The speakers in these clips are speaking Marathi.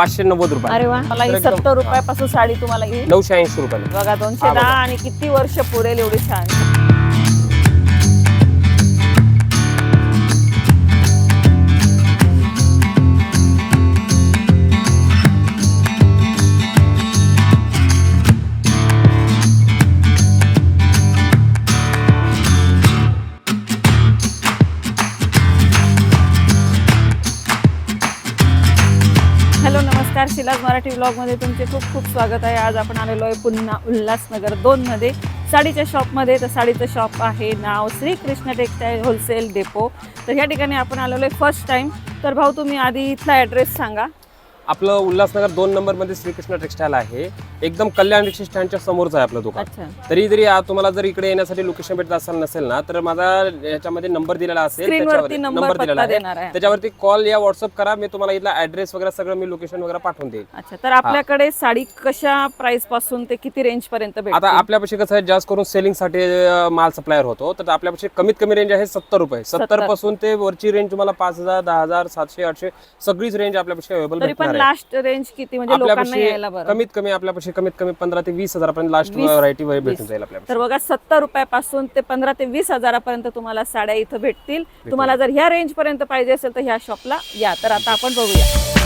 पाचशे नव्वद रुपये. अरे वा. मला ही एकदम- सत्तर रुपयापासून साडी तुम्हाला येईल नऊशे ऐंशी रुपयाला. बघा दोनशे हा, दहा. आणि किती वर्ष पुरेल एवढी छान. नमस्कार शिलाज मराठी ब्लॉगमध्ये तुमचे खूप खूप स्वागत आहे. आज आपण आलेलो आहे पुन्हा उल्हासनगर दोनमध्ये. साडीच्या शॉपमध्ये तर साडीचं शॉप आहे नाव श्रीकृष्ण टेक्सटाईल होलसेल डेपो. तर ह्या ठिकाणी आपण आलेलो आहे फर्स्ट टाईम तर भाऊ तुम्ही आधी इथला ॲड्रेस सांगा. आपलं उल्हासनगर दोन नंबरमध्ये श्रीकृष्ण टेक्सटाईल आहे. एकदम कल्याण रिक्षा स्टँडच्या समोरच आहे आपलं दुकान. तरी जरी आ- तुम्हाला जर इकडे येण्यासाठी लोकेशन भेटत असेल नसेल ना तर माझा याच्यामध्ये नंबर दिलेला असेल नंबर नंबर दिलेला पत्ता आहे. देणार आहे. त्याच्यावरती कॉल या व्हॉट्सअप करा मी तुम्हाला इथला ऍड्रेस वगैरे सगळं मी लोकेशन वगैरे पाठवून देईल. अच्छा तर आपल्याकडे साडी कशा प्राइसपासून ते किती रेंज पर्यंत आता भेटते आपल्यापाशी कसं आहे जास्त करून सेलिंगसाठी अं, माल सप्लायर होतो तर आपल्यापाशी कमीत कमी रेंज आहे सत्तर रुपये. सत्तर. पासून ते वरची रेंज तुम्हाला पाच हजार दहा हजार सातशे आठशे सगळीच रेंज आपल्यापाशी अवेलेबल तरी पण भेटणार लास्ट रेंज किती? म्हणजे लोकांना यायला बरं. कमीत कमी आपल्यापाशी कमीत कमी पंधरा ते वीस हजारापर्यंत लास्ट व्हरायटी भेटून. जाईल आपल्याला तर बघा सत्तर रुपयापासून ते पंधरा ते वीस हजारापर्यंत तुम्हाला साड्या इथं भेटतील. तुम्हाला जर ह्या रेंज पर्यंत पाहिजे असेल तर ह्या शॉपला या. तर आता आपण बघूया.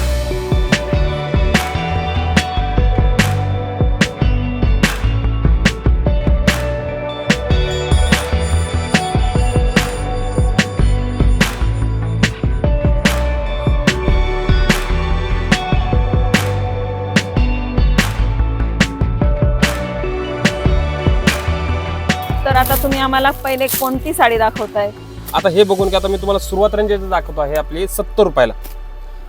आम्हाला पहिले कोणती साडी दाखवताय? आता हे बघून की आता मी तुम्हाला सुरुवात रेंज दाखवतो आहे आपली सत्तर रुपयाला.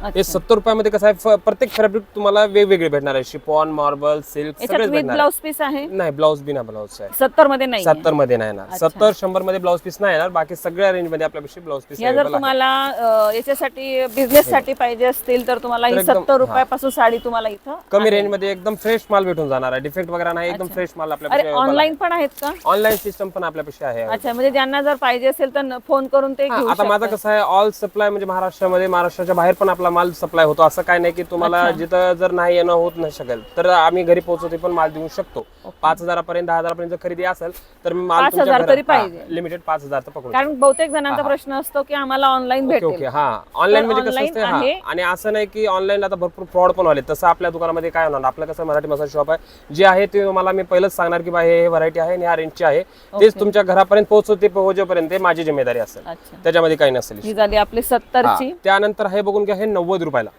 हे अच्छा. सत्तर रुपयामध्ये कसं आहे प्रत्येक फॅब्रिक तुम्हाला वेगवेगळे भेटणार आहे शिपॉन मार्बल सिल्क सगळेच भेटणार ब्लाउज पीस आहे. नाही ब्लाऊज बी ना ब्लाऊज आहे. सत्तरमध्ये नाही सत्तरमध्ये नाही अच्छा. सत्तर शंभरमध्ये ब्लाऊज पीस नाही येणार. बाकी सगळ्या रेंजमध्ये आपल्यापाशी ब्लाऊज पीस या जर तुम्हाला याच्यासाठी बिझनेस साठी पाहिजे असतील तर तुम्हाला ही सत्तर रुपयापासून साडी तुम्हाला इथं कमी. रेंजमध्ये एकदम फ्रेश माल भेटून जाणार आहे. डिफेक्ट वगैरे नाही एकदम. फ्रेश माल अरे आपल्यापाशी ऑनलाईन पण आहेत का? ऑनलाईन सिस्टम पण आपल्यापाशी आहे. अच्छा म्हणजे ज्यांना जर पाहिजे असेल तर फोन करून ते हा, आता माझं. कसं आहे ऑल सप्लाय म्हणजे महाराष्ट्रामध्ये महाराष्ट्राच्या बाहेर पण आपला माल सप्लाय होतो. असं काय नाही की तुम्हाला. जिथं जर नाही येणं होत नाही शकेल तर आम्ही घरी पोहोचवते पण माल देऊ शकतो. पाच हजारापर्यंत दहा हजारापर्यंत जर खरेदी असेल तर मी माल पाच हजार तरी पाहिजे. लिमिटेड पाच हजार तर पकडू कारण बहुतेक जणांचा हा. प्रश्न असतो की आम्हाला ऑनलाईन ओके हा ऑनलाईन म्हणजे कसं online असतं हा. आहे. आणि असं नाही की ऑनलाईन आता भरपूर फ्रॉड पण आले तसं आपल्या दुकानामध्ये काय होणार? आपलं कसं मराठी मसाला शॉप आहे. जे आहे ते मला मी पहिलंच सांगणार की बा हे व्हरायटी आहे आणि ह्या रेंजची आहे. तेच. तुमच्या घरापर्यंत पोहोचवते पोहोचेपर्यंत ते माझी जिम्मेदारी असेल. अच्छा. त्याच्यामध्ये काही नसेल ही झाली आपली हा. सत्तरची. त्यानंतर हे बघून घ्या हे नव्वद रुपयाला.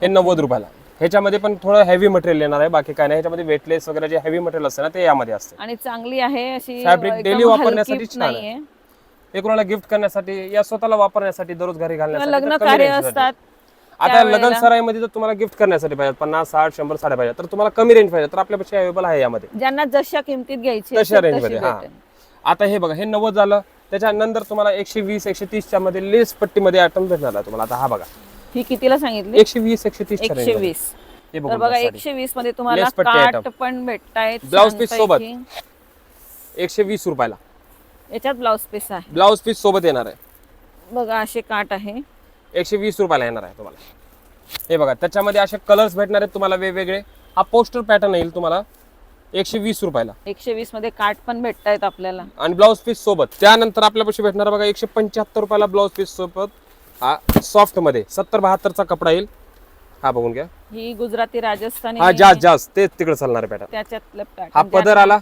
हे नव्वद रुपयाला. ह्याच्यामध्ये पण थोडं हेवी मटेरियल येणार आहे. बाकी काय नाही. ह्याच्यामध्ये वेटलेस वगैरे जे हेवी मटेरियल असते ना ते यामध्ये असते. आणि चांगली आहे अशी एकदम daily वापरण्यासाठी छान आहे. हे कोणाला गिफ्ट करण्यासाठी या स्वतःला वापरण्यासाठी दररोज घरी घालण्यासाठी लग्न कार्य. असतात आता लग्न सराईमध्ये जर तुम्हाला गिफ्ट करण्यासाठी पाहिजे पन्नास साठ शंभर साड्या पाहिजे तर तुम्हाला कमी रेंज पाहिजे तर आपल्यापाशी अवेलेबल आहे यामध्ये. ज्यांना जशा किमतीत घ्यायची तशा असेल range तशी मध्ये, हा. आता हे बघा हे नव्वद झालं. त्याच्यानंतर तुम्हाला एकशे वीस एकशे तीसच्या मध्ये लेस पट्टीमध्ये आयटम भेटणार आहे तुम्हाला. आता हा बघा. ही कितीला सांगितली? एकशे वीस एकशे तीस एकशे वीस. तर बघा. एकशे वीसमध्ये तुम्हाला पट्टी काट item. पण भेटतायत Blouse piece छानपैकी. एकशे वीस रुपयाला. याच्यात ब्लाउज पीस आहे. ब्लाऊज पीस सोबत येणार आहे. बघा असे काट आहे. एकशे वीस रुपयाला येणार आहे तुम्हाला. हे बघा त्याच्यामध्ये असे कलर्स भेटणार आहेत तुम्हाला वेगवेगळे. हा पोस्टर पॅटर्न येईल तुम्हाला. एकशे वीस रुपयाला. एकशे वीसमध्ये काट पण भेटतायत आपल्याला. आणि ब्लाऊज पीस सोबत. त्यानंतर आपल्यापाशी भेटणार बघा एकशे पंच्याहत्तर रुपयाला ब्लाऊज पीस सोबत. हा सॉफ्टमध्ये सत्तर बहात्तरचा कपडा येईल. हा बघून घ्या. ही गुजराती राजस्थानी हा जास्त जास्त तेच तिकडे चालणार आहे पॅटर्न. त्याच्यातलं हा. पदर आला.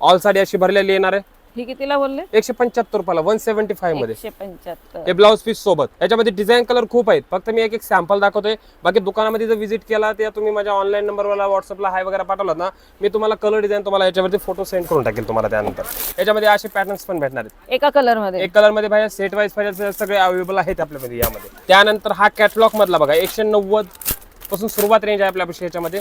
ऑल साडी अशी भरलेली येणार आहे. ही कितीला बोलले? एकशे पंच्याहत्तर रुपयाला वन सेव्हन्टी फाईव्हमध्ये. एकशे पंच्याहत्तर. हे ब्लाऊज पीस सोबत. याच्यामध्ये डिझाईन कलर खूप आहेत. फक्त मी एक एक सॅम्पल दाखवतोय. बाकी दुकानामध्ये जर व्हिजिट केला त्या तुम्ही माझ्या ऑनलाईन नंबरवर व्हॉट्सअपला हाय वगैरे पाठवलात ना मी तुम्हाला कलर डिझाईन तुम्हाला याच्यावरती फोटो सेंड करून टाकेल तुम्हाला त्यानंतर. याच्यामध्ये असे पॅटर्न्स पण भेटणार आहेत. एका कलरमध्ये? एक कलरमध्ये पाहिजे सेट वाईज पाहिजे सगळे अवेलेबल आहेत आपल्यामध्ये यामध्ये. त्यानंतर हा कॅटलॉग मधला बघा एकशे नव्वदपासून सुरुवात रेंज आहे आपल्यापाशी याच्यामध्ये.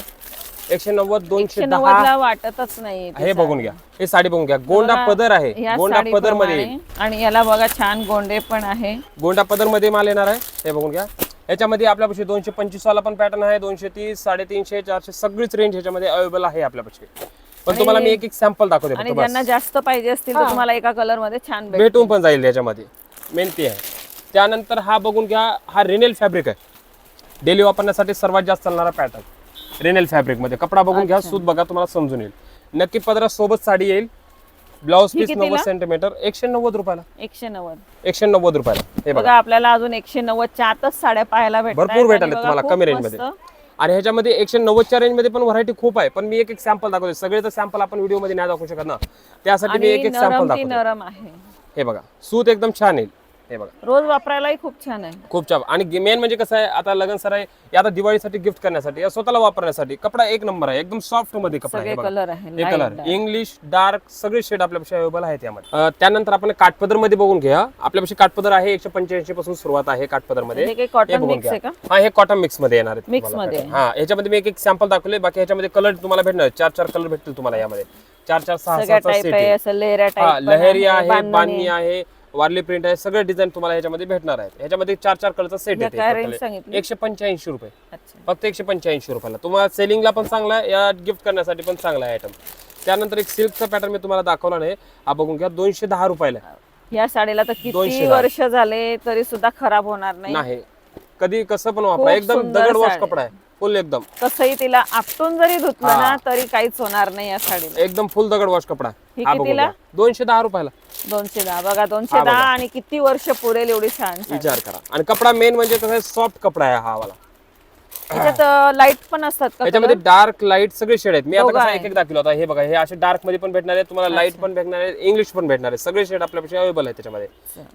एकशे नव्वद दोनशे दहा वाटतच नाही हे बघून घ्या. हे साडी बघून घ्या. गोंडा पदर आहे. गोंडा पदरमध्ये आणि याला बघा छान गोंडे पण आहे. गोंडा पदरमध्ये माल येणार आहे. हे बघून घ्या. याच्यामध्ये आपल्यापाशी दोनशे पंचवीस वाला पण पॅटर्न आहे. दोनशे तीस साडेतीनशे चारशे सगळीच रेंज ह्याच्यामध्ये अवेलेबल आहे आपल्यापाशी. पण तुम्हाला मी एक एक सॅम्पल दाखवते आणि ज्यांना. जास्त पाहिजे असतील तर तुम्हाला एका कलरमध्ये छान भेट भेटून पण जाईल याच्यामध्ये. मेन ते आहे. त्यानंतर हा बघून घ्या. हा रिनेल फॅब्रिक आहे. डेली वापरण्यासाठी सर्वात जास्त चालणारा पॅटर्न रेनेल फॅब्रिकमध्ये. कपडा बघून घ्या. सूत बघा तुम्हाला समजून येईल. नक्की पदरा सोबत साडी येईल. Blouse piece? नव्वद सेंटीमीटर एकशे नव्वद रुपयाला. एकशे नव्वद एकशे नव्वद रुपयाला. हे बघा आपल्याला अजून एकशे नव्वदच्या आतच साड्या पाहायला भेटतात भरपूर भेटायला तुम्हाला कमी रेंजमध्ये. आणि ह्याच्यामध्ये एकशे नव्वदच्या रेंजमध्ये पण व्हरायटी खूप आहे. पण मी एक एक सॅम्पल दाखवते. सगळे तर सॅम्पल आपण व्हिडिओमध्ये नाही दाखवू शकत ना. त्यासाठी मी एक एक सॅम्पल दाखवतो. नरम आहे. हे बघा. सूत एकदम छान येईल. हे बघा. रोज वापरायलाही खूप छान आहे. खूप छान. आणि मेन म्हणजे कसं आहे आता लग्न सर आहे हे आता दिवाळीसाठी गिफ्ट करण्यासाठी या स्वतःला वापरण्यासाठी कपडा एक नंबर आहे एकदम सॉफ्टमध्ये कपडा आहे सगळे बघा. कलर आहे हे light कलर. इंग्लिश डार्क सगळे शेड आपल्यापाशी अवेलेबल आहेत यामध्ये. अं, त्यानंतर आपण काठपदरमध्ये बघून घ्या. आपल्यापाशी काठपदर आहे एकशे पंच्याऐंशी पासून सुरुवात आहे काठपदरमध्ये हे काही हे कॉटन बघून मिक्स आहे. का? हा हे कॉटन मिक्समध्ये येणार Mix तुम्हाला. मध्ये. हा याच्यामध्ये मी एक एक सॅम्पल दाखवले. बाकी ह्याच्यामध्ये कलर तुम्हाला भेटणार चार चार कलर भेटतील तुम्हाला यामध्ये. चार चार सहा सगळ्या सहा टाईप सेट आहे असं लेहऱ्या हा टाईप लहेरी आहे बांधणी आहे वारली प्रिंट आहे सगळे डिझाईन तुम्हाला ह्याच्यामध्ये भेटणार आहेत. ह्याच्यामध्ये चार चार कलरचा सेट येते एकशे पंच्याऐंशी रुपये. फक्त एकशे पंच्याऐंशी रुपयाला. तुम्हाला सेलिंगला पण चांगला आहे या गिफ्ट करण्यासाठी पण चांगला आहे आयटम त्यानंतर एक सिल्कचा पॅटर्न मी तुम्हाला दाखवला नाही हा बघून घ्या दोनशे दहा रुपयाला आहे. या साडीला तर दोनशे किती. वर्ष झाले तरी सुद्धा खराब होणार नाही. कधी कसं पण वापरा. एकदम दगड वॉश. कपडा आहे. फुल एकदम. कसंही तिला आपटून जरी धुतलं. ना तरी काहीच होणार नाही या साडीला. एकदम फुल दगड वॉश कपडा आहे. ही बघून. दोनशे दहा रुपयाला. दोनशे दहा बघा दोनशे हा दहा. आणि किती वर्ष पुरेल एवढी छान साडी. विचार करा. आणि कपडा मेन म्हणजे कसं सॉफ्ट कपडा आहे हा वाला. त्याच्यात लाइट पण असतात का याच्यामध्ये डार्क लाइट सगळे शेड आहेत. मी आता कसं आहे. एक एक दाखवलं होता. हे बघा हे असे डार्कमध्ये पण भेटणार आहेत तुम्हाला लाइट पण भेटणार आहे इंग्लिश पण भेटणार आहे सगळे शेड आपल्यापाशी अवेलेबल आहे त्याच्यामध्ये.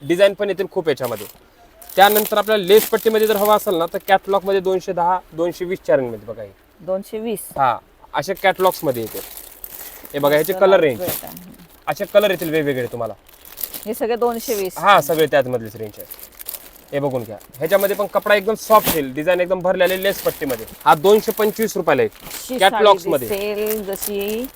डिझाईन पण येतील खूप याच्यामध्ये. त्यानंतर आपल्याला लेस पट्टीमध्ये जर हवा असेल ना तर कॅटलॉगमध्ये दोनशे दहा दोनशे वीस चारमध्ये बघा हे. दोनशे वीस. हा असे कॅटलॉग्समध्ये येते हे बघा ह्याचे कलर रेंज असे कलर येतील वेगवेगळे तुम्हाला. हे सगळे दोनशे वीस. हा सगळे त्यात मधलीच रेंज आहे हे बघून घ्या. ह्याच्यामध्ये पण कपडा एकदम सॉफ्ट येईल. डिझाईन एकदम भरलेले लेस पट्टीमध्ये. हा दोनशे पंचवीस रुपयाला आहे. साडी मध्ये. जशी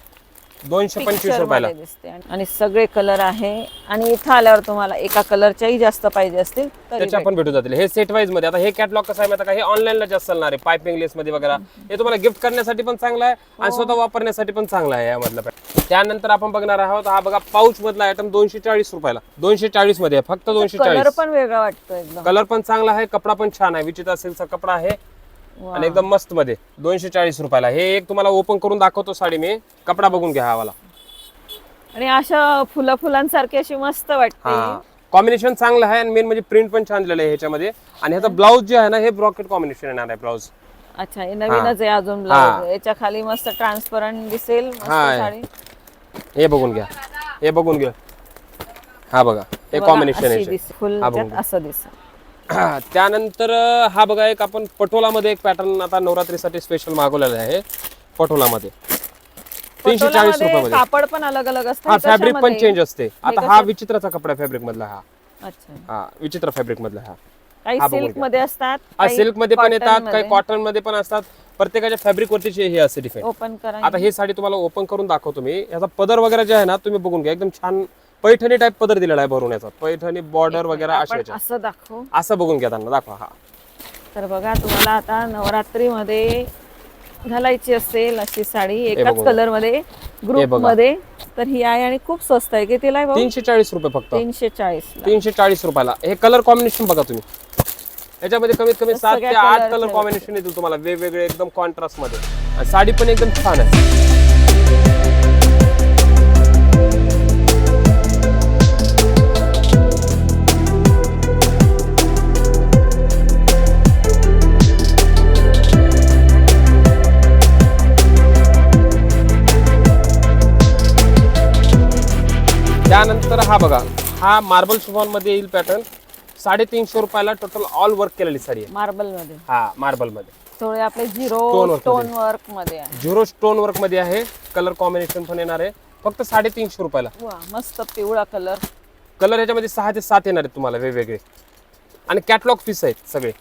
दोनशे पंचवीस picture रुपयाला. मध्ये दिसते. आणि सगळे कलर आहे. आणि इथं आल्यावर तुम्हाला एका कलरच्याही जास्त पाहिजे असतील तरी त्याच्या पण भेटून जातील. हे सेट वाईजमध्ये. आता हे कॅटलॉग कसं आहे माहिती आहे का? हे ऑनलाईनला जास्त चालणार आहे. पायपिंग लेस मध्ये वगैरे. हे तुम्हाला गिफ्ट करण्यासाठी पण चांगलं आहे हो. आणि स्वतः वापरण्यासाठी पण चांगला आहे यामधला pattern. त्यानंतर आपण बघणार आहोत हा बघा पाऊच मधला आयटम दोनशे चाळीस रुपयाला. दोनशे चाळीसमध्ये आहे, फक्त दोनशे कलर चाळीस पण वेगळा वाटतो एकदम. कलर पण चांगला आहे कपडा पण छान आहे. विचित्र सिल्कचा कपडा आहे. आणि एकदम मस्त मध्ये. दोनशे चाळीस रुपयाला. हे एक तुम्हाला ओपन करून दाखवतो साडी मी. कपडा बघून घ्या हा वाला. आणि अशा फुलं फुलांसारखी अशी मस्त वाटते. कॉम्बिनेशन चांगलं आहे आणि मेन म्हणजे प्रिंट पण छान दिलेलं आहे ह्याच्यामध्ये. आणि ह्याचा ब्लाऊज जे आहे ना हे ब्रॉकेट कॉम्बिनेशन येणार आहे ब्लाऊज अच्छा हे नवीनच आहे अजून ब्लाउज याच्या खाली मस्त ट्रान्सपरंट दिसेल मस्त हा. साडी. हे बघून घ्या. हे बघून घ्या. हा बघा. हे बघा, कॉम्बिनेशन अशी आहे हा, बघून असं दिसेल. त्यानंतर हा बघा एक आपण पटोलामध्ये एक पॅटर्न आता नवरात्रीसाठी स्पेशल मागवलेला आहे. पटोलामध्ये. तीनशे चाळीस रुपयामध्ये. कापड पण अलग अलग हा असतात फॅब्रिक पण? चेंज असते. आता हा विचित्राचा कपडा फॅब्रिक मधला हा. अच्छा. हा विचित्र फॅब्रिक मधला हा. काही हा बघून सिल्कमध्ये असतात हा सिल्कमध्ये पण येतात काही कॉटनमध्ये पण असतात. प्रत्येकाच्या फॅब्रिक वरती हे असते डिफेक्ट ओपन करा. आता हे साडी तुम्हाला ओपन करून दाखवतो मी. याचा पदर वगैरे जे आहे ना तुम्ही बघून घ्या. एकदम छान पैठणी टाईप पदर दिलेला आहे भरून याचा पैठणी बॉर्डर वगैरे असं दाखवू. असं बघून घ्या त्यांना दाखवा हा. तर बघा तुम्हाला आता नवरात्रीमध्ये घालायची असेल अशी साडी एकाच बघू. कलरमध्ये ग्रुप बघा. मध्ये तर ही आहे आणि खूप स्वस्त आहे. कितीला आहे भाऊ? तीनशे चाळीस रुपये फक्त. तीनशे चाळीस तीनशे चाळीस रुपयाला. हे कलर कॉम्बिनेशन बघा तुम्ही. याच्यामध्ये कमीत कमी सात ते सगळ्या आठ कलर कॉम्बिनेशन येतील तुम्हाला. वेगवेगळे एकदम कॉन्ट्रास्टमध्ये. आणि साडी पण एकदम छान आहे. त्यानंतर हा बघा हा मार्बल शिफॉनमध्ये येईल पॅटर्न साडेतीनशे रुपयाला टोटल ऑल वर्क केलेली साडी आहे. मार्बलमध्ये हा मार्बलमध्ये थोडे आपले झिरो work स्टोन वर्कमध्ये आहे. झिरो स्टोन वर्कमध्ये आहे. कलर कॉम्बिनेशन पण येणार आहे. फक्त साडेतीनशे रुपयाला. वा मस्त पिवळा कलर कलर याच्यामध्ये सहा ते सात येणार आहेत तुम्हाला वेगवेगळे. आणि कॅटलॉग पीस आहेत सगळे.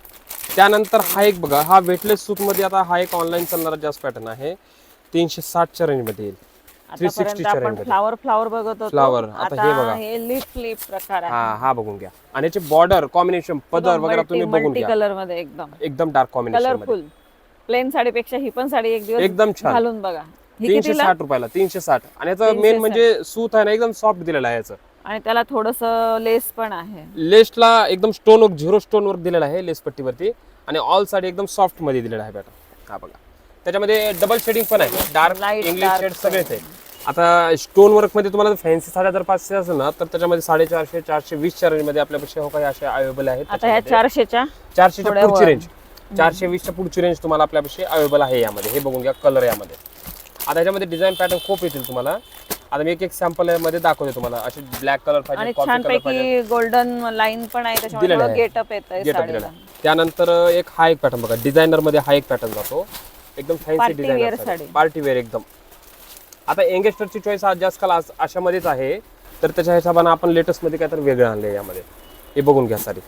त्यानंतर हा एक बघा हा वेटलेस सूटमध्ये आता हा एक ऑनलाईन चालणारा जास्त पॅटर्न आहे. तीनशे साठच्या रेंजमध्ये येईल. आतापर्यंत 360 च्या आपण range मध्ये. फ्लावर फ्लावर बघत होतो. Flower, आता हे बघा. हे लिप प्रकार आहे. हा हा बघून घ्या. आणि याचे बॉर्डर कॉम्बिनेशन पदर वगैरे तुम्ही बघून मल्टी घ्या. कलरमध्ये एकदम एकदम डार्क कॉम्बिनेशन कलरफुल प्लेन साडीपेक्षा ही पण साडी एक दिवस एकदम छान. घालून बघा. ही तीनशे कितीला साठ रुपयाला तीनशे साठ. आणि याचं 360. मेन म्हणजे सूत आहे ना एकदम सॉफ्ट दिलेलं आहे याचं. आणि त्याला थोडस लेस पण आहे. लेसला एकदम stone work zero stone work दिलेला आहे लेस पट्टीवरती. आणि ऑल साडी एकदम सॉफ्टमध्ये दिलेला आहे पॅटर्न हा बघा. त्याच्यामध्ये डबल शेडिंग पण आहे. Dark Light, English dark shade सगळेच आहे आता स्टोन वर्कमध्ये तुम्हाला फॅन्सी साड्या जर पाचशे असेल ना तर त्याच्यामध्ये साडेचारशे चारशे वीसच्या रेंजमध्ये आपल्यापेक्षा हो काही असे अवेलेबल आहेत आता ह्या त्याच्यामध्ये. चारशेच्या चारशेच्या थोड्या पुढची वर. रेंज चारशे वीसच्या पुढची रेंज तुम्हाला आपल्यापाशी अवेलेबल आहे यामध्ये हे बघून घ्या कलर यामध्ये आता याच्यामध्ये डिझाईन पॅटर्न खूप येतील तुम्हाला आता मी एक एक सॅम्पलमध्ये दाखवते तुम्हाला असे ब्लॅक कलर आणि पाहिजे कॉफी कलर पाहिजे छानपैकी गोल्डन लाईन पण आहे त्याच्यामुळे दिलेलं आहे. गेटअप येत आहे गेटअप दिलेला साडीला आहे. त्यानंतर एक हा एक पॅटर्न बघा डिझायनरमध्ये हा एक पॅटर्न जातो एकदम fancy Party wear design sari. Party wear एकदम आता यंगेस्टरची चॉईस आज आजकाल आज अशामध्येच आहे. तर त्याच्या हिशोबाने आपण लेटेस्टमध्ये काय काहीतरी वेगळं आणले यामध्ये. हे बघून घ्या सारी.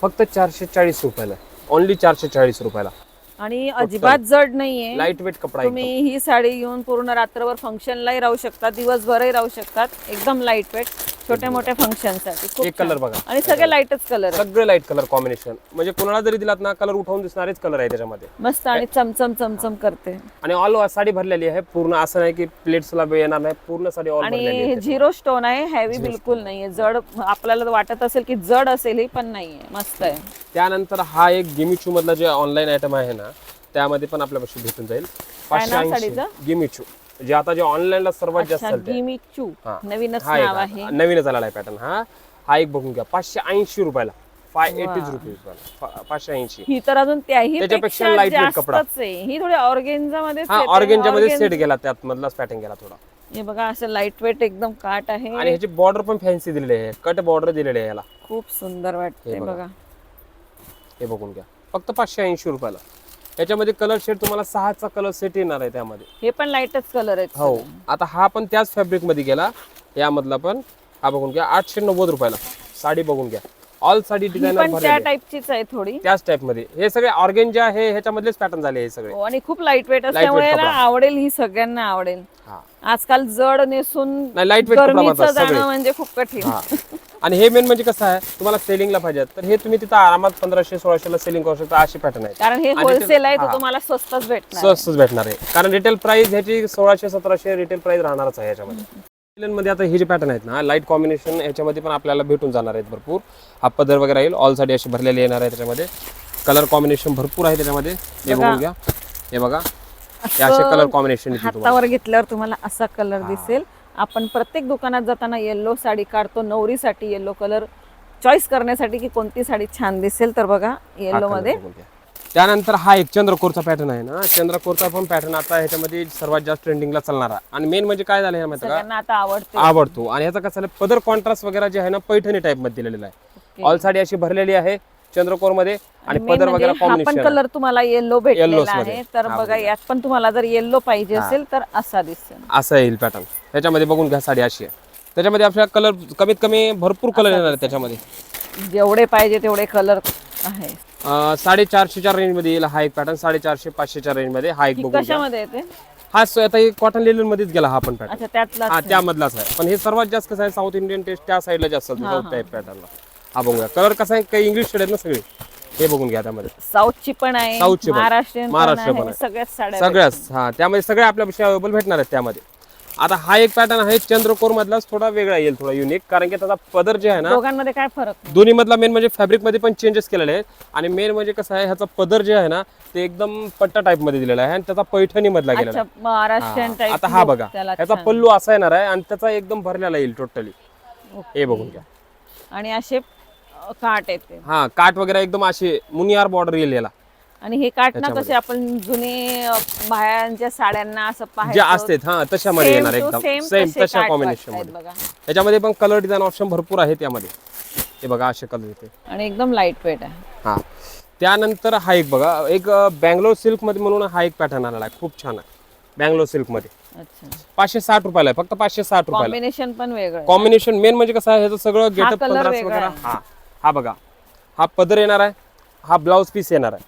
फक्त चारशे चाळीस रुपयाला. ओनली चारशे चाळीस रुपयाला. आणि अजिबात जड नाहीये. लाइट वेट कपडा. तुम्ही ही साडी घेऊन पूर्ण रात्रभर फंक्शनलाही राहू शकता दिवसभरही राहू शकतात. एकदम लाइट वेट छोट्या मोठ्या फंक्शनसाठी एक कलर. बघा. आणि सगळे लाईटच कलर सगळे लाइट कलर कॉम्बिनेशन म्हणजे कोणाला जरी दिलात ना कलर उठवून दिसणारेच कलर आहे त्याच्यामध्ये. मस्त आणि चमचम चमचम करते. आणि ऑल साडी भरलेली आहे. पूर्ण असं नाही की प्लेट्सला येणार नाही. पूर्ण साडी ऑल आणि झिरो स्टोन आहे. हेवी बिलकुल नाहीये. जड आपल्याला वाटत असेल की जड असेल ही पण नाहीये. मस्त आहे. त्यानंतर हा एक गिमिचू मधला जे ऑनलाईन आयटम आहे ना त्यामध्ये पण आपल्यापाशी भेटून जाईल. पाचशे ऐंशी? गिमिचू. जे आता जे ऑनलाईनला सर्वात जास्त अच्छा चालते गिमी चू हा. नवीनच नाव आहे. नवीनच आलेला आहे पॅटर्न हा. हा एक बघून घ्या. पाचशे ऐंशी रुपयाला. फाय एटीज रुपीज पाचशे ऐंशी. ही तर अजून त्याही त्याच्यापेक्षा पेक्षा lightweight कपडा. ही थोडी ऑर्गेन्झा मध्ये हा मध्ये सेट गेला त्यात मधलाच पॅटर्न गेला थोडा. हे बघा असं लाइट वेट एकदम काट आहे. आणि ह्याची बॉर्डर पण फॅन्सी दिलेली आहे. कट बॉर्डर दिलेली आहे याला. खूप सुंदर वाटते. बघा. हे बघून घ्या. फक्त पाचशे ऐंशी रुपयाला. याच्यामध्ये कलर शेड तुम्हाला सहाचा कलर सेट येणार आहे त्यामध्ये. हे पण लाईटच कलर आहेत हो. आता हा पण त्याच फॅब्रिकमध्ये गेला. यामधला पण हा बघून घ्या आठशे नव्वद रुपयाला. साडी बघून घ्या. ऑल साडी डिझायनर त्या टाईपचीच आहे. थोडी. त्याच टाइपमध्ये. हे सगळे ऑर्गेन जे आहे ह्याच्यामधलेच पॅटर्न झाले हे सगळे. हो, आणि खूप लाइट वेट असल्यामुळे ना आवडेल ही सगळ्यांना आवडेल. आजकाल जड नेसून लाइट वेट जाणं म्हणजे खूप कठीण. आणि हे मेन म्हणजे कसं आहे तुम्हाला सेलिंगला पाहिजे. तर हे तुम्ही तिथं आरामात पंधराशे सोळाशे सेलिंग करू शकता अशी पॅटर्न आहे. कारण हे होलसेल आहे. तर तुम्हाला स्वस्तच भेटणार. आहे. स्वस्तच भेटणार आहे. कारण रिटेल प्राइस ह्याची सोळाशे सतराशे रिटेल प्राइस राहणारच आहे याच्यामध्ये. मध्ये आता हे जे पॅटर्न आहेत ना लाइट कॉम्बिनेशन ह्याच्यामध्ये पण आपल्याला भेटून जाणार आहेत भरपूर. हा पदर वगैरे येईल ऑल साडी अशी भरलेली येणार आहे त्याच्यामध्ये. कलर कॉम्बिनेशन भरपूर आहे त्याच्यामध्ये. हे बघा. बघून घ्या. हे बघा. हे असे कलर कॉम्बिनेशन हातावर घेतल्यावर तुम्हाला असा कलर दिसेल. आपण प्रत्येक दुकानात जाताना येल्लो साडी काढतो. नवरीसाठी येल्लो कलर चॉईस करण्यासाठी की कोणती साडी छान दिसेल तर बघा येल्लो मध्ये. त्यानंतर हा एक चंद्रकोरचा पॅटर्न आहे ना. चंद्रकोरचा पण पॅटर्न आता ह्याच्यामध्ये सर्वात जास्त ट्रेंडिंगला चालणारा. आणि मेन म्हणजे काय झालं माहिती का? आवडते. आवडतो. आणि ह्याचा कसं पदर कॉन्ट्रास्ट वगैरे जे आहे ना पैठणी टाइपमध्ये दिलेलं आहे. ऑल साडी अशी भरलेली आहे. चंद्रकोरमध्ये आणि पदर म्हणजे वगैरे कॉम्बिनेशन कलर तुम्हाला येल्लो भेटलेला आहे. तर बघा. यात पण तुम्हाला जर येल्लो पाहिजे असेल तर असा दिसेल असं येईल पॅटर्न त्याच्यामध्ये बघून घ्या साडी अशी आहे. त्याच्यामध्ये आपल्याला कलर कमीत कमी भरपूर कलर येणार आहे त्याच्यामध्ये. जेवढे पाहिजे तेवढे कलर आहे. साडेचारशेच्या रेंजमध्ये येईल हा एक पॅटर्न साडेचारशे पाचशेच्या रेंजमध्ये हा एक ही कशामध्ये येते हा आता कॉटन लिलन मध्येच गेला हा पण पॅटर्न हा त्यामधलाच आहे. पण हे सर्वात जास्त कसं आहे साऊथ इंडियन टेस्ट त्या साईडला जास्त टाईप पॅटर्नला हा बघूया. कलर कसा आहे? काही इंग्लिश शेड आहेत ना सगळे? हे बघून घ्या त्यामध्ये. साऊथची पण आहे साऊथची पण. महाराष्ट्रीयन पण महाराष्ट्र पण आहे. सगळ्याच साड्या सगळ्याच हा. त्यामध्ये सगळे आपल्यापाशी अवेलेबल भेटणार आहेत त्यामध्ये. आता हा एक पॅटर्न आहे चंद्रकोर मधलाच थोडा वेगळा येईल थोडा युनिक कारण की त्याचा पदर जे आहे ना दोघांमध्ये काय फरक दोन्ही मधला मेन म्हणजे फॅब्रिकमध्ये पण चेंजेस केलेले आहेत. आणि मेन म्हणजे कसं आहे ह्याचा पदर जे आहे ना ते एकदम पट्टा टाईपमध्ये दिलेला आहे. आणि त्याचा पैठणी मधला गेलेला अच्छा महाराष्ट्रीयन आता हा बघा. त्याला ह्याचा छान. पल्लू असा येणार आहे आणि त्याचा एकदम भरलेला येईल टोटली हे बघून घ्या. आणि असे काट येते हा काट वगैरे एकदम असे मुनियार बॉर्डर येईल याला आणि हे काट ना. कसे आपण जुने बायांच्या साड्यांना असं जे पाहायचो. असतात हा तशामध्ये येणार एकदम. सेम तशा कॉम्बिनेशनमध्ये. बघा. त्याच्यामध्ये पण कलर डिझाईन ऑप्शन भरपूर आहेत त्यामध्ये हे बघा असे कलर येते. आणि एकदम लाइट वेट आहे. हा. त्यानंतर हा एक बघा एक बँगलोर सिल्कमध्ये म्हणून हा एक पॅटर्न आलेला आहे. खूप छान आहे. बँगलोर सिल्कमध्ये. अच्छा. पाचशे साठ रुपयाला आहे फक्त पाचशे साठ रुपयाला कॉम्बिनेशन पण वेगळं आहे. कॉम्बिनेशन मेन म्हणजे कसं आहे ह्याचं सगळं गेटअप color पंधरास वेगळा वगैरे हा. हा बघा हा पदर येणार आहे हा ब्लाउज पीस येणार आहे.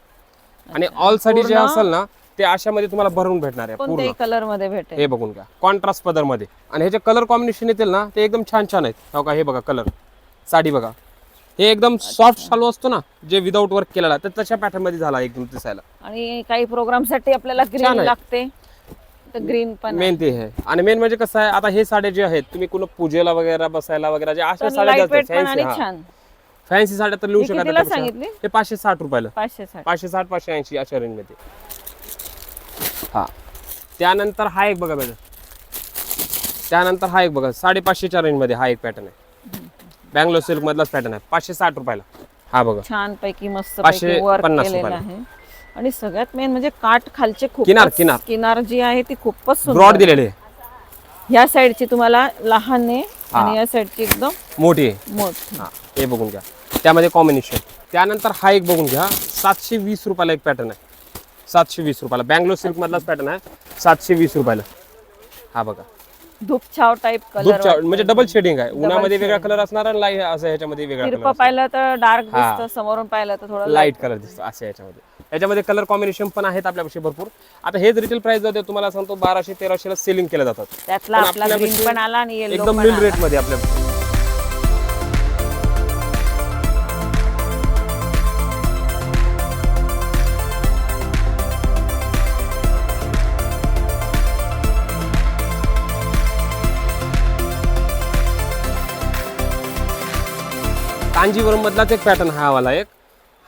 आणि ऑल साडी जे असेल ना ते अशामध्ये तुम्हाला भरून भेटणार आहे पूर्ण. कलरमध्ये भेटेल. हे बघून घ्या कॉन्ट्रास्ट पदरमध्ये आणि ह्याचे कलर कॉम्बिनेशन येतील ना ते एकदम छान छान आहेत. हो का हे बघा कलर साडी बघा. हे एकदम सॉफ्ट शालू असतो ना जे विदाऊट वर्क केलेला तर तशा पॅटर्नमध्ये झाला एकदम दिसायला. आणि काही प्रोग्रामसाठी आपल्याला ग्रीन. लागते. ग्रीन पण मेन ते आहे आणि मेन म्हणजे कसं आहे आता हे साड्या जे आहेत तुम्ही कुणा पूजेला वगैरे बसायला वगैरे जे अशा साड्या फॅन्सी साड्या तर लिहू शकत कितीला त्यापेक्षा. सांगितली? हे पाचशे साठ रुपयाला. पाचशे साठ. पाचशे साठ पाचशे ऐंशी अशा रेंजमध्ये हा. त्यानंतर हा एक बघा मॅडम त्यानंतर हा एक बघा साडेपाचशेच्या रेंजमध्ये हा एक पॅटर्न आहे. बँगलोर सिल्क मधलाच पॅटर्न आहे. पाचशे साठ रुपयाला. हा बघा. छान पैकी मस्त पाचशे पैकी वर्क पन्नास रुपयाला. आहे. आणि सगळ्यात मेन म्हणजे काठ खालचे खूप किनार, किनार. किनार जी आहे ती खूपच ब्रॉड दिलेले आहे. या साईडची तुम्हाला लहान आहे हा. आणि या साईडची एकदम मोठी आहे. मोठी. हा बघून घ्या. त्यामध्ये कॉम्बिनेशन त्यानंतर हा एक बघून घ्या. सातशे वीस रुपयाला एक पॅटर्न आहे. सातशे वीस रुपयाला. बँगलोर सिल्क मधलाच पॅटर्न आहे. सातशे वीस रुपयाला. हा बघा. धूपछाव टाईप धूप कलर म्हणजे डबल शेडिंग आहे. उन्हामध्ये वेगळा. कलर असणार आणि लाइट असं ह्याच्यामध्ये वेगळा पाहिलं तर डार्क. दिसतं समोरून पाहिलं तर थोडं लाइट कलर दिसतो. असं याच्यामध्ये याच्यामध्ये कलर कॉम्बिनेशन पण आहेत आपल्यापाशी भरपूर. आता हेच रिटेल प्राइस जाते तुम्हाला सांगतो बाराशे तेराशेला सेलिंग केले जातात. त्यातला आपला पण आला आणि एकदम मिल. रेटमध्ये आपल्या कांजीवरम मधलाच एक पॅटर्न हा वाला एक.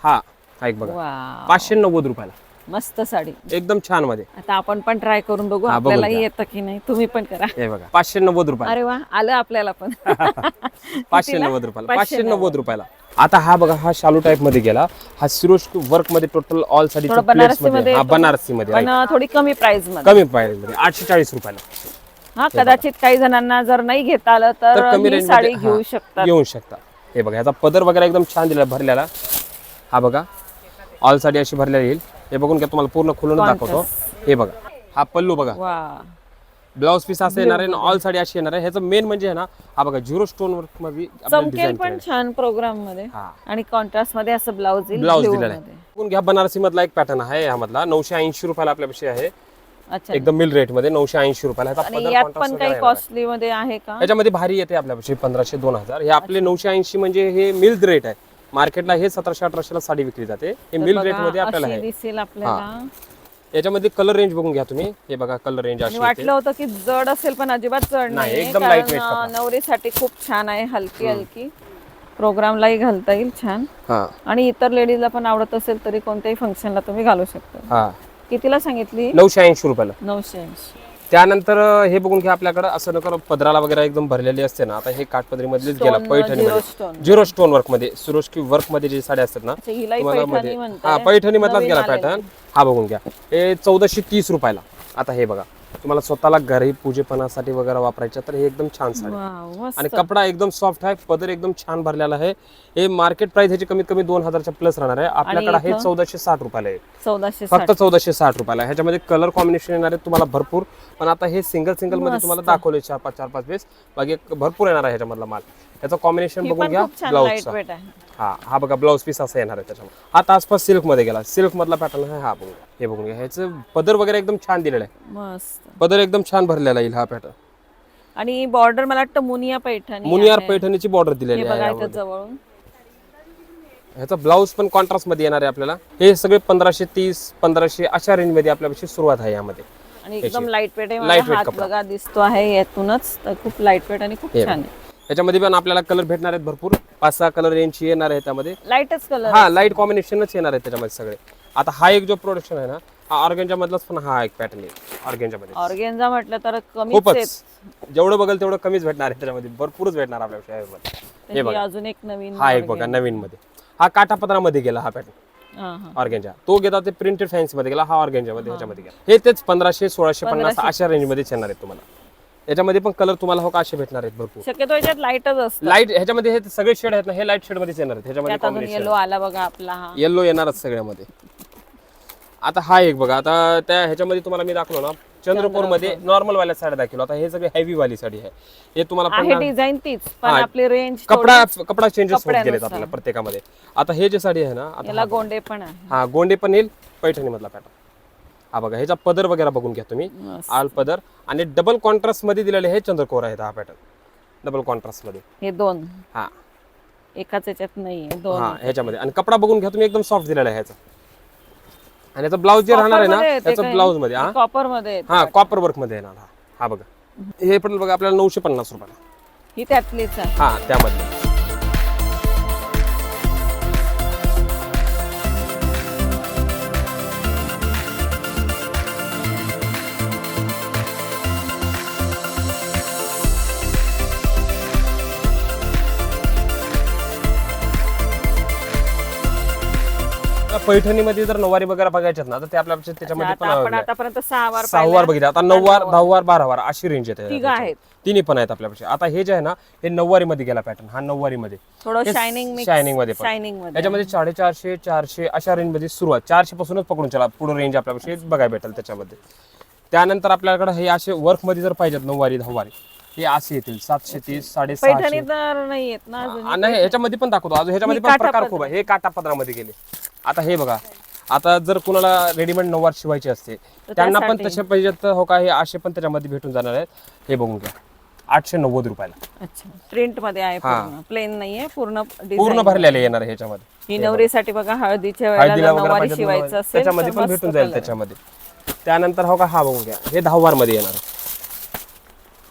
हा हा एक बघा. वाव. पाचशे नव्वद रुपयाला. मस्त साडी. एकदम छानमध्ये. आता आपण पण ट्राय करून बघू. हा, बघून आपल्यालाही घ्या. येतं की नाही तुम्ही पण करा. हे बघा पाचशे नव्वद रुपयाला. अरे वा आलं आपल्याला पण. पाचशे कितीला? नव्वद रुपयाला पाचशे नव्वद रुपयाला. आता हा बघा हा शालू टाईपमध्ये गेला. हा सिरोज वर्कमध्ये टोटल ऑलसाठी थोडं बनारसी मध्ये. हा येतो. बनारसी मध्ये पण. थोडी कमी प्राइसमध्ये. कमी प्राइसमध्ये आठशे चाळीस रुपयाला. हा कदाचित काही जणांना जर नाही घेता आलं तर तर कमी ही रेंज साडी घेऊ शकतात. घेऊ शकता. हे बघा याचा पदर वगैरे एकदम छान दिला भरलेला. हा बघा ऑल साडी अशी भरलेली येईल. हे बघून घ्या तुम्हाला पूर्ण खुलून दाखवतो. हे बघा हा पल्लू बघा. ब्लाऊज पीस असं येणार आहे ऑल साडी अशी येणार आहे. ह्याचं मेन म्हणजे आहे ना हा बघा झिरो स्टोन वर्कमध्ये पण छान प्रोग्राममध्ये. आणि कॉन्ट्रास्टमध्ये असं ब्लाऊज ब्लाऊज दिलेला आहे. घ्या बनारसी मधला एक पॅटर्न आहे ह्यामधला नऊशे ऐंशी रुपयाला आपल्यापाशी आहे. एकदम मिल रेटमध्ये नऊशे ऐंशी रुपयाला. कॉस्टली मध्ये आहे का? याच्यामध्ये भारी येते आपल्यापाशी पंधराशे दोन हजार. हे आपले नऊशे ऐंशी म्हणजे हे मिल रेट आहे. मार्केटला हे सतराशे अठराशेला साडी विकली जाते. हे मिल रेटमध्ये आपल्याला याच्यामध्ये कलर रेंज बघून घ्या तुम्ही. हे बघा कलर रेंज अशी. वाटलं होतं की जड असेल पण अजिबात जड नाही, एकदम कपडा. अं, नवरीसाठी खूप छान आहे हलकी हलकी. प्रोग्रामलाही घालता येईल छान. हा. आणि इतर लेडीजला पण आवडत असेल तरी कोणत्याही फंक्शनला तुम्ही घालू शकता. हा. कितीला सांगितली? नऊशे ऐंशी रुपयाला. नऊशे ऐंशी. त्यानंतर हे बघून घ्या आपल्याकडे. असं नकर पदराला वगैरे एकदम भरलेली असते ना. आता हे काठपदरी मधलीच गेला पैठणी. झिरो स्टोन वर्कमध्ये. सुरोशकी वर्कमध्ये जे साड्या असतात ना तुम्हाला मध्ये. हा पैठणी मधलाच गेला. पॅटर्न हा बघून घ्या. हे चौदाशे तीस रुपयाला. आता हे बघा. तुम्हाला स्वतःला घरी पूजेपणासाठी वगैरे वापरायचं तर हे एकदम छान साडी. आणि कपडा एकदम सॉफ्ट आहे पदर एकदम छान भरलेला आहे. हे मार्केट प्राइस ह्याची कमीत कमी दोन हजारच्या प्लस राहणार आहे. आपल्याकडे आहे इथं? चौदाशे साठ रुपयाला आहे. फक्त चौदाशे साठ रुपयाला ह्याच्यामध्ये कलर कॉम्बिनेशन येणार आहे तुम्हाला भरपूर. पण आता हे सिंगल सिंगलमध्ये तुम्हाला दाखवले चार पाच चार पाच वेळेस बाकी भरपूर येणार आहे ह्याच्यामधला माल. याचं कॉम्बिनेशन ही बघून घ्या आहे. हा हा बघा ब्लाऊज पीस असा येणार आहे त्याच्यामध्ये. आता आसपास सिल्कमध्ये गेला. सिल्क मधला पॅटर्न आहे हा बघून हे बघून घ्या. ह्याचं पदर वगैरे एकदम छान दिलेलं आहे. पदर एकदम छान भरलेला येईल हा पॅटर्न आणि बॉर्डर मला वाटतं मुनिया पैठणी मुनियार. पैठणीची बॉर्डर हे दिलेली आहे. जवळून. ह्याचा ब्लाऊज पण कॉन्ट्रास्टमध्ये येणार आहे आपल्याला. हे सगळे पंधराशे तीस पंधराशे अशा रेंजमध्ये आपल्यापाशी सुरुवात आहे यामध्ये. आणि एकदम लाइट वेट आहे. बघा दिसतो आहे यातूनच. खूप लाइट वेट आणि खूप हे छान आहे. याच्यामध्ये पण आपल्याला कलर भेटणार आहेत भरपूर. पाच सहा कलर रेंजची येणार आहे त्यामध्ये. लाईटच कलर हा लाइट कॉम्बिनेशनच येणार आहे त्याच्यामध्ये सगळे. आता हा एक जो प्रोडक्शन आहे ना हा ऑर्गेंजा मधलाच पण हा एक पॅटर्न आहे. ऑर्गेंजा मध्ये. ऑर्गेन्झा म्हटलं तर आहेत खूपच. जेवढं बघल तेवढं कमीच भेटणार आहे त्याच्यामध्ये. भरपूरच भेटणार आपल्या शाळेमध्ये ही अजून एक नवीन हा एक बघा नवीन मध्ये. हा काठापत्रामध्ये गेला हा पॅटर्न. ऑर्गेंजा तो गेला ते प्रिंटेड फॅन्सी मध्ये गेला हा ऑर्गेंजा मध्ये ह्याच्यामध्ये गेला. हे तेच पंधराशे सोळाशे पन्नास अशा रेंजमध्ये येणार आहेत तुम्हाला. याच्यामध्ये पण कलर तुम्हाला हो का असे भेटणार आहेत भरपूर. शक्यतो याच्यात लाईटच असतं लाइट ह्याच्यामध्ये हे सगळे शेड आहेत ना हे लाइट शेड मध्येच येणार आहेत. ह्याच्यामध्ये त्यात अजून कॉम्बिनेशन येलो आला बघा आपला हा. येल्लो येणारच सगळ्यामध्ये. आता हा एक बघा आता त्या ह्याच्यामध्ये तुम्हाला मी दाखवलो ना चंद्रपूर. मध्ये नॉर्मल वाल्या साड्या दाखवलो आता हे सगळे हेवी वाली साडी आहे. हे तुम्हाला आहे डिझाईन तीच पण हा. आपली रेंज कपडा कपडा चेंजेस होत गेलेत कपड्यानुसार. आपल्याला प्रत्येकामध्ये. आता हे जे साडी आहे ना आता याला गोंडे पण आहे. हा गोंडे पण येईल पैठणी मधला पॅटर्न. हा बघा ह्याचा पदर वगैरे बघून घ्या तुम्ही. आल पदर. आणि डबल कॉन्ट्रास्टमध्ये दिलेले हे चंद्रकोर आहेत हा पॅटर्न डबल कॉन्ट्रास्टमध्ये. हे दोन. हा. एकाच याच्यात नाहीये दोन. हा ह्याच्यामध्ये. आणि कपडा बघून घ्या तुम्ही एकदम सॉफ्ट दिलेला आहे ह्याचा. आणि याचा ब्लाऊज जे राहणार आहे ना त्याचं ब्लाऊजमध्ये हा. कॉपरमध्ये. हा कॉपर वर्कमध्ये येणार हा. हा बघा. हे पण बघा आपल्याला नऊशे पन्नास रुपयाला. ही त्यातलीच हा त्यामध्ये पैठणीमध्ये जर नऊवारी वगैरे बघायच्यात ना तर ते आपल्यापेक्षा त्याच्यामध्ये पण आता आपण. आतापर्यंत सहा वार सहावार बघितले आता नऊवार दहावार बारावार अशी रेंज येते तिघ त्याच्यात. आहेत. तिन्ही पण आहेत आपल्यापेक्षा आता हे जे आहे ना हे नऊवारी मध्ये गेला पॅटर्न हा नऊवारी मध्ये थोडं शायनिंग शायनिंगमध्ये पण. शायनिंगमध्ये याच्यामध्ये साडेचारशे चारशे अशा रेंजमध्ये सुरुवात. चारशे पासूनच पकडून चला पुढे रेंज आपल्यापेक्षा बघायला भेटेल त्याच्यामध्ये. त्यानंतर आपल्याकडे हे असे वर्कमध्ये जर पाहिजेत नऊवारी दहावारी हे असे येतील सातशे तीस साडेसहाशे. पैठणी तर नाही येत ना अजून. आ, नाही ह्याच्यामध्ये पण दाखवतो. अजून ह्याच्यामध्ये पण प्रकार. खूप आहे. हे काटापदरामध्ये गेले. आता हे बघा. आता जर कुणाला रेडीमेड नऊवार शिवायचे असते त्यांना पण तसे पाहिजे तर हो का हे असे पण त्याच्यामध्ये भेटून जाणार आहेत. हे बघून घ्या. आठशे नव्वद रुपयाला. अच्छा. प्रिंटमध्ये आहे. पूर्ण. प्लेन नाहीये पूर्ण पूर्ण डिझाईन. भरलेले येणार आहे ह्याच्यामध्ये. ही नवरीसाठी बघा हळदीच्या वेळेला हळदीला जर वगैरे नऊवारी पाहिजे शिवायचं असेल त्याच्यामध्ये तर पण मस्त भेटून जाईल color. त्याच्यामध्ये. त्यानंतर हो का हा बघून घ्या. हे दहावारमध्ये येणार आहे.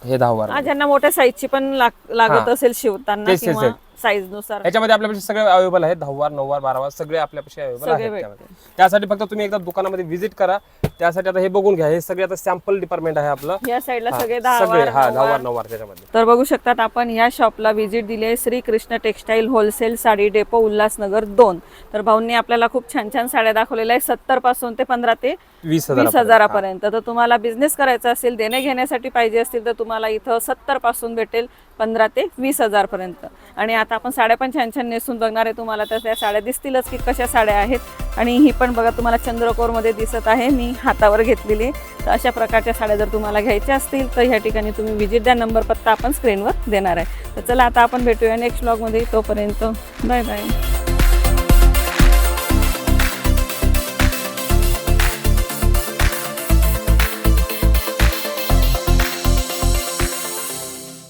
हे दहावार हा ज्यांना मोठ्या साईजची पण लाग- लागत हा. असेल शिवताना तेच, तेच, किंवा तेच. साईजनुसार याच्यामध्ये आपल्यापाशी सगळे अवेलेबल आहेत. दहावार नऊवार बारावार सगळे आपल्यापाशी अवेलेबल सगळे आहेत. त्यामध्ये. त्यासाठी फक्त तुम्ही एकदा दुकानामध्ये व्हिजिट करा. त्यासाठी आता हे बघून घ्या. हे सगळे आता सॅम्पल डिपार्टमेंट आहे आपलं. या साईडला सगळे दहा सगळे हा दहावार वार. नऊवार त्याच्यामध्ये. तर बघू शकतात आपण या शॉपला व्हिजिट दिली आहे Shri Krishna textile wholesale sari depot Ulhasnagar दोन. तर भाऊंनी आपल्याला खूप छान छान साड्या दाखवलेल्या आहे सत्तरपासून ते पंधरा ते वीस वीस हजार हजारापर्यंत. तर तुम्हाला बिझनेस करायचा असेल देणे घेण्यासाठी पाहिजे असतील तर तुम्हाला इथं सत्तरपासून भेटेल. पंधरा ते वीस हजारपर्यंत. आणि आता आपण साड्या पण छान छान नेसून बघणार आहे तुम्हाला. तर त्या साड्या दिसतीलच की कशा साड्या आहेत. आणि ही पण बघा तुम्हाला चंद्रकोरमध्ये दिसत आहे. मी हातावर घेतलेली आहे. तर अशा प्रकारच्या साड्या जर तुम्हाला घ्यायच्या असतील तर ह्या ठिकाणी तुम्ही विजिट द्या. नंबर पत्ता आपण स्क्रीनवर देणार आहे. तर चला आता आपण भेटूया नेक्स्ट ब्लॉगमध्ये तोपर्यंत बाय बाय